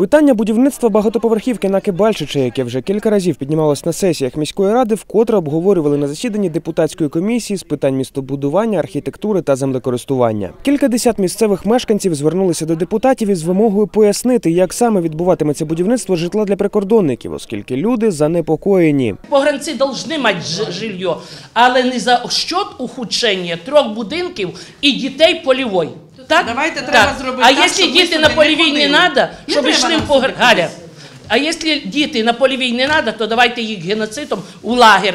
Питання будівництва багатоповерхівки на Кибальчича, яке вже кілька разів піднімалось на сесіях міської ради, вкотре обговорювали на засіданні депутатської комісії з питань містобудування, архітектури та землекористування. Кількадесят місцевих мешканців звернулися до депутатів із вимогою пояснити, як саме відбуватиметься будівництво житла для прикордонників, оскільки люди занепокоєні. Погранці повинні мати жилье, але не за счет ухудшення трьох будинків і дітей польової. Так? давайте так. зробити А так, якщо щоб діти сюди на не польовій не ходили. треба, Не щоб треба йшли нам в погр... сюди Галя, а якщо діти на польовій не треба, то давайте їх геноцидом у лагер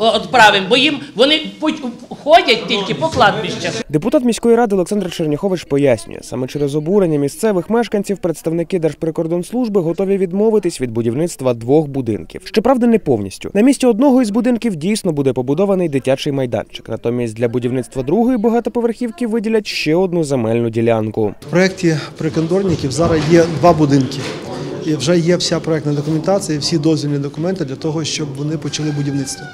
відправимо, бо їм вони путь- ходять тільки по кладбищах. Депутат міської ради Олександр Черняхович пояснює, саме через обурення місцевих мешканців представники Держприкордонслужби готові відмовитись від будівництва двох будинків. Щоправда, не повністю. На місці одного із будинків дійсно буде побудований дитячий майданчик. Натомість для будівництва другої багатоповерхівки виділять ще одну земельну ділянку. В проєкті прикордонників зараз є два будинки. Вже є вся проєктна документація, всі дозвільні документи для того, щоб вони почали будівництво.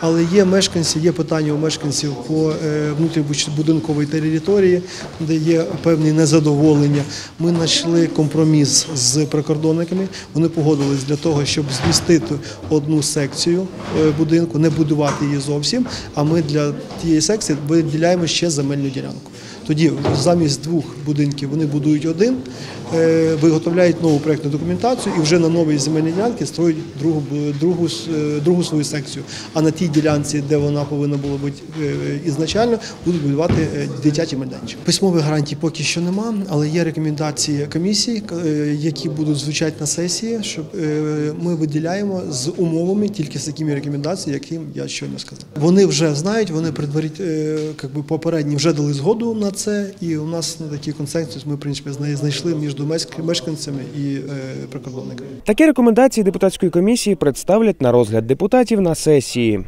Але є мешканці, є питання у мешканців по е, внутрібудинковій території, де є певні незадоволення. Ми знайшли компроміс з прикордонниками. Вони погодились для того, щоб змістити одну секцію е, будинку, не будувати її зовсім. А ми для тієї секції виділяємо ще земельну ділянку. Тоді замість двох будинків вони будують один, виготовляють нову проєктну документацію і вже на новій земельній ділянці строять другу, другу, е, другу свою секцію. А на тій ділянці, де вона повинна була бути е, ізначально, будуть будувати е, дитячий майданчик. Письмових гарантій поки що нема, але є рекомендації комісії, е, які будуть звучати на сесії, щоб е, ми виділяємо з умовами тільки з такими рекомендаціями, які я щойно сказав. Вони вже знають, вони предварить, е, попередні вже дали згоду на це, і у нас на такий консенсус ми в принципі знайшли між мешканцями і е, прикордонниками. Такі рекомендації депутатської комісії представлять на розгляд депутатів на сесії.